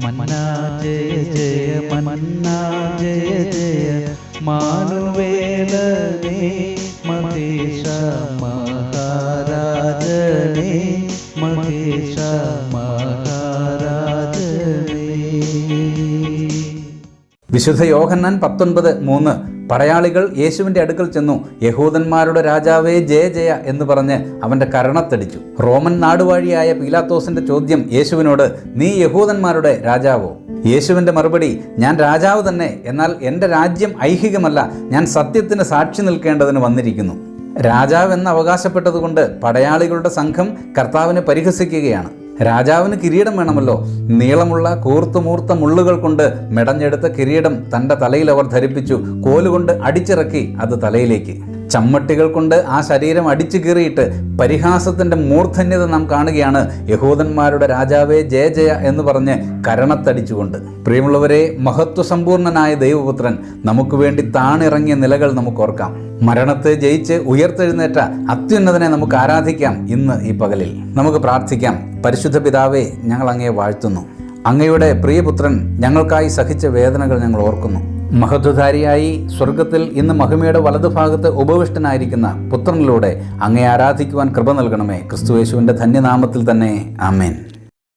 മന്നാ ജയ ജയ മന്നാ ജയ ജയ മാനുവേലനേ മഹേശ മഹാരാജനേ മഹേശ മഹാരാജനേ വിശുദ്ധ യോഹന്നാൻ പത്തൊൻപത് മൂന്ന്. പടയാളികൾ യേശുവിന്റെ അടുക്കൽ ചെന്നു. യഹൂദന്മാരുടെ രാജാവേ ജയ ജയ എന്ന് പറഞ്ഞ് അവന്റെ കരണത്തടിച്ചു. റോമൻ നാടുവാഴിയായ പീലാത്തോസിന്റെ ചോദ്യം യേശുവിനോട് നീ യഹൂദന്മാരുടെ രാജാവോ? യേശുവിന്റെ മറുപടി ഞാൻ രാജാവ് തന്നെ. എന്നാൽ എന്റെ രാജ്യം ഐഹികമല്ല. ഞാൻ സത്യത്തിന് സാക്ഷി നിൽക്കേണ്ടതിന് വന്നിരിക്കുന്നു. രാജാവ് എന്ന് അവകാശപ്പെട്ടതുകൊണ്ട് പടയാളികളുടെ സംഘം കർത്താവിനെ പരിഹസിക്കുകയാണ്. രാജാവിന് കിരീടം വേണമല്ലോ. നീളമുള്ള കൂർത്തുമൂർത്ത മുള്ളുകൾ കൊണ്ട് മെടഞ്ഞെടുത്ത കിരീടം തന്റെ തലയിൽ അവർ ധരിപ്പിച്ചു. കോലുകൊണ്ട് അടിച്ചിറക്കി അത് തലയിലേക്ക്. ചമ്മട്ടികൾ കൊണ്ട് ആ ശരീരം അടിച്ചു കീറിയിട്ട് പരിഹാസത്തിന്റെ മൂർധന്യത നാം കാണുകയാണ് യഹൂദന്മാരുടെ രാജാവേ ജയ ജയ എന്ന് പറഞ്ഞ് കരണത്തടിച്ചുകൊണ്ട്. പ്രിയമുള്ളവരെ മഹത്വസമ്പൂർണനായ ദൈവപുത്രൻ നമുക്ക് വേണ്ടി താണിറങ്ങിയ നിലകൾ നമുക്ക് ഓർക്കാം. മരണത്തെ ജയിച്ച് ഉയർത്തെഴുന്നേറ്റ അത്യുന്നതനെ നമുക്ക് ആരാധിക്കാം ഇന്ന് ഈ പകലിൽ. നമുക്ക് പ്രാർത്ഥിക്കാം. പരിശുദ്ധ പിതാവേ ഞങ്ങൾ അങ്ങയെ വാഴ്ത്തുന്നു. അങ്ങയുടെ പ്രിയപുത്രൻ ഞങ്ങൾക്കായി സഹിച്ച വേദനകൾ ഞങ്ങൾ ഓർക്കുന്നു. മഹത്വധാരിയായി സ്വർഗത്തിൽ ഇന്ന് മഹിമയുടെ വലതുഭാഗത്ത് ഉപവിഷ്ടനായിരിക്കുന്ന പുത്രനിലൂടെ അങ്ങയെ ആരാധിക്കുവാൻ കൃപ നൽകണമേ. ക്രിസ്തുയേശുവിന്റെ ധന്യനാമത്തിൽ തന്നെ. ആമേൻ.